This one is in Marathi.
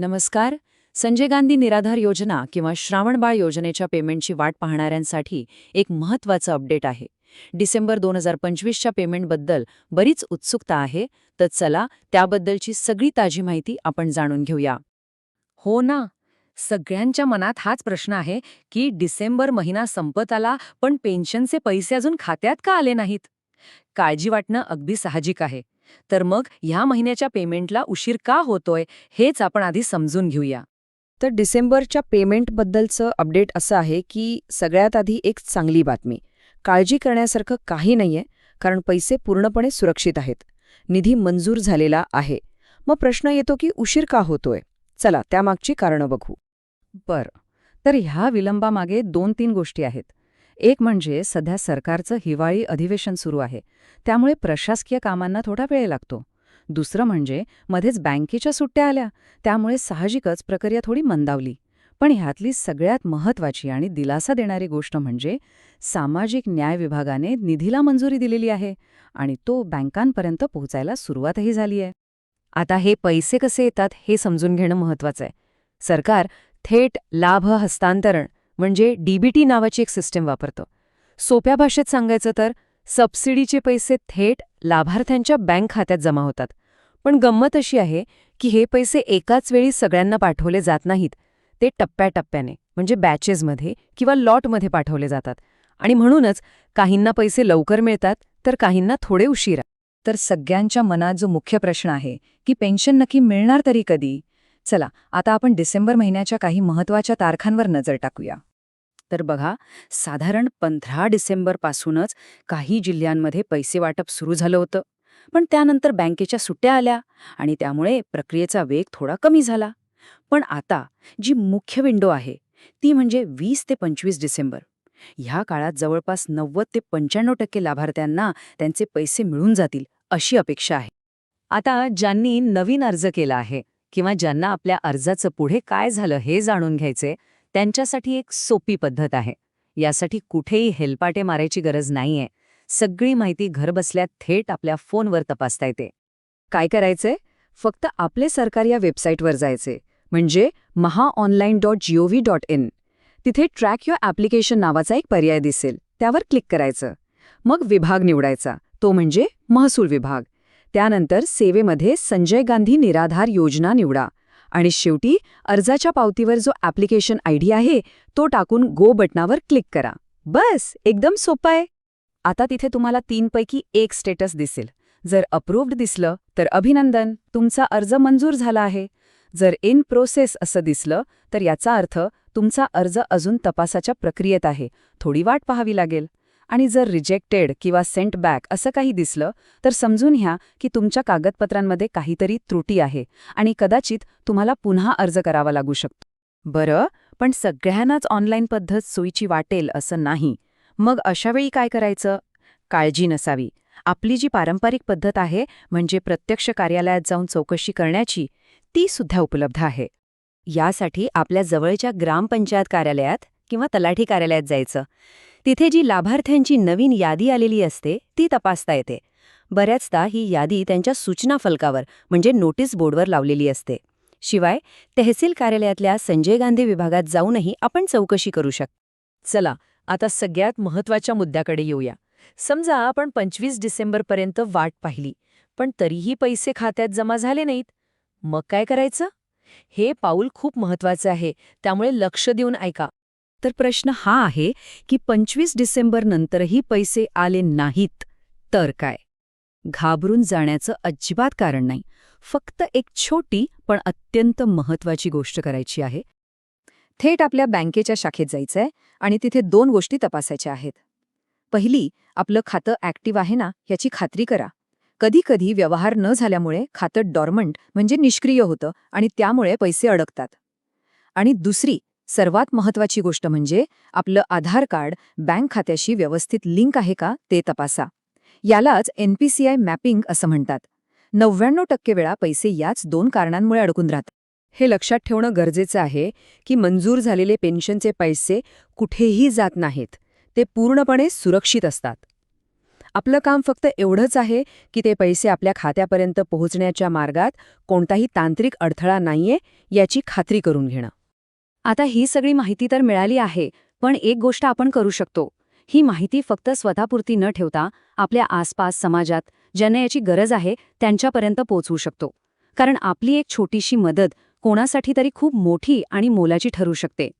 नमस्कार. संजय गांधी निराधार योजना किंवा श्रावणबाळ योजनेच्या पेमेंटची वाट पाहणाऱ्यांसाठी एक महत्त्वाचं अपडेट आहे. डिसेंबर दोन हजार पंचवीसच्या पेमेंटबद्दल बरीच उत्सुकता आहे तर चला त्याबद्दलची सगळी ताजी माहिती आपण जाणून घेऊया. हो ना सगळ्यांच्या मनात हाच प्रश्न आहे की डिसेंबर महिना संपत आला पण पेन्शनचे पैसे अजून खात्यात का आले नाहीत? काळजी वाटणं अगदी साहजिक आहे. तर मग ह्या महिन्याच्या पेमेंटला उशीर का होतोय हेच आपण आधी समजून घेऊया. तर डिसेंबरच्या पेमेंटबद्दलचं अपडेट असं आहे की सगळ्यात आधी एक चांगली बातमी. काळजी करण्यासारखं काही नाहीये कारण पैसे पूर्णपणे सुरक्षित आहेत. निधी मंजूर झालेला आहे. मग प्रश्न येतो की उशीर का होतोय? चला त्यामागची कारणं बघू. बरं. तर ह्या विलंबामागे दोन तीन गोष्टी आहेत. एक म्हणजे सध्या सरकारचं हिवाळी अधिवेशन सुरू आहे. त्यामुळे प्रशासकीय कामांना थोडा वेळ लागतो. दुसरं म्हणजे मध्येच बँकेच्या सुट्ट्या आल्या. त्यामुळे साहजिकच प्रक्रिया थोडी मंदावली. पण ह्यातली सगळ्यात महत्वाची आणि दिलासा देणारी गोष्ट म्हणजे सामाजिक न्याय विभागाने निधीला मंजुरी दिलेली आहे आणि तो बँकांपर्यंत पोहोचायला सुरुवातही झाली आहे. आता हे पैसे कसे येतात हे समजून घेणं महत्वाचं आहे. सरकार थेट लाभ हस्तांतरण म्हणजे डीबीटी नावाची एक सिस्टीम वापरतं. सोप्या भाषेत सांगायचं तर सबसिडीचे पैसे थेट लाभार्थ्यांच्या बँक खात्यात जमा होतात. पण गंमत अशी आहे की हे पैसे एकाच वेळी सगळ्यांना पाठवले जात नाहीत. ते टप्प्याटप्प्याने म्हणजे बॅचेसमध्ये किंवा लॉटमध्ये पाठवले जातात. आणि म्हणूनच काहींना पैसे लवकर मिळतात तर काहींना थोडे उशिरा. तर सगळ्यांच्या मनात जो मुख्य प्रश्न आहे की पेन्शन नक्की मिळणार तरी कधी? चला आता आपण डिसेंबर महिन्याच्या काही महत्त्वाच्या तारखांवर नजर टाकूया. तर बघा साधारण पंधरा डिसेंबरपासूनच काही जिल्ह्यांमध्ये पैसे वाटप सुरू झालं होतं. पण त्यानंतर बँकेच्या सुट्ट्या आल्या आणि त्यामुळे प्रक्रियेचा वेग थोडा कमी झाला. पण आता जी मुख्य विंडो आहे ती म्हणजे वीस ते पंचवीस डिसेंबर. ह्या काळात जवळपास नव्वद ते पंच्याण्णव टक्के लाभार्थ्यांना त्यांचे पैसे मिळून जातील अशी अपेक्षा आहे. आता ज्यांनी नवीन अर्ज केला आहे किंवा ज्यांना आपल्या अर्जाचं पुढे काय झालं हे जाणून घ्यायचे त्यांच्यासाठी एक सोपी पद्धत आहे. यासाठी कुठेही हेलपाटे मारायची गरज नाहीये. सगळी माहिती घरबसल्या थेट आपल्या फोनवर तपासता येते. काय करायचंय? फक्त आपले सरकार या वेबसाईटवर जायचे. म्हणजे Mahaonline dot gov dot in तिथे ट्रॅक युअर ॲप्लिकेशन नावाचा एक पर्याय दिसेल. त्यावर क्लिक करायचं. मग विभाग निवडायचा. तो म्हणजे महसूल विभाग. त्यानंतर सेवेमध्ये संजय गांधी निराधार योजना निवडा. आणि शेवटी अर्जाच्या पावतीवर जो ॲप्लिकेशन आयडी आहे तो टाकून गो बटनावर क्लिक करा. बस एकदम सोपं आहे. आता तिथे तुम्हाला तीनपैकी एक स्टेटस दिसेल. जर अप्रूव्ड दिसलं तर अभिनंदन तुमचा अर्ज मंजूर झाला आहे. जर इन प्रोसेस असं दिसलं तर याचा अर्थ तुमचा अर्ज अजून तपासाच्या प्रक्रियेत आहे. थोडी वाट पाहावी लागेल. आणि जर रिजेक्टेड किंवा सेंट बॅक असं काही दिसलं तर समजून घ्या की तुमच्या कागदपत्रांमध्ये काहीतरी त्रुटी आहे आणि कदाचित तुम्हाला पुन्हा अर्ज करावा लागू शकतो. बरं पण सगळ्यांनाच ऑनलाईन पद्धत सोयीची वाटेल असं नाही. मग अशावेळी काय करायचं? काळजी नसावी. आपली जी पारंपरिक पद्धत आहे म्हणजे प्रत्यक्ष कार्यालयात जाऊन चौकशी करण्याची ती सुद्धा उपलब्ध आहे. यासाठी आपल्या जवळच्या ग्रामपंचायत कार्यालयात किंवा तलाठी कार्यालयात जायचं. तिथे जी लाभार्थ्यांची नवीन यादी आलेली असते ती तपासता येते. बऱ्याचदा ही यादी त्यांच्या सूचना फलकावर म्हणजे नोटीस बोर्डवर लावलेली असते. शिवाय तहसील कार्यालयातल्या संजय गांधी विभागात जाऊनही आपण चौकशी करू शकतो चला आता सगळ्यात महत्त्वाच्या मुद्द्याकडे येऊया. समजा आपण पंचवीस डिसेंबरपर्यंत वाट पाहिली पण तरीही पैसे खात्यात जमा झाले नाहीत. मग काय करायचं? हे पाऊल खूप महत्वाचं आहे त्यामुळे लक्ष देऊन ऐका. तर प्रश्न हा आहे की पंचवीस डिसेंबर नंतरही पैसे आले नाहीत तर काय? घाबरून जाण्याचं अजिबात कारण नाही. फक्त एक छोटी पण अत्यंत महत्वाची गोष्ट करायची आहे. थेट आपल्या बँकेच्या शाखेत जायचंय आणि तिथे दोन गोष्टी तपासायच्या आहेत. पहिली आपलं खातं ॲक्टिव्ह आहे ना याची खात्री करा. कधीकधी व्यवहार न झाल्यामुळे खातं डॉर्मंट म्हणजे निष्क्रिय होतं आणि त्यामुळे पैसे अडकतात. आणि दुसरी सर्वात महत्वाची गोष्ट म्हणजे आपलं आधार कार्ड बँक खात्याशी व्यवस्थित लिंक आहे का ते तपासा. यालाच एनपीसीआय मॅपिंग असं म्हणतात. नव्याण्णव टक्के वेळा पैसे याच दोन कारणांमुळे अडकून राहतात. हे लक्षात ठेवणं गरजेचं आहे की मंजूर झालेले पेन्शनचे पैसे कुठेही जात नाहीत. ते पूर्णपणे सुरक्षित असतात. आपलं काम फक्त एवढंच आहे की ते पैसे आपल्या खात्यापर्यंत पोहोचण्याच्या मार्गात कोणताही तांत्रिक अडथळा नाहीये याची खात्री करून घेणं. आता ही सगळी माहिती तर मिळाली आहे पण एक गोष्ट आपण करू शकतो. ही माहिती फक्त स्वतःपुरती न ठेवता आपल्या आसपास समाजात ज्यांना याची गरज आहे त्यांच्यापर्यंत पोहोचवू शकतो. कारण आपली एक छोटीशी मदत कोणासाठी तरी खूप मोठी आणि मोलाची ठरू शकते.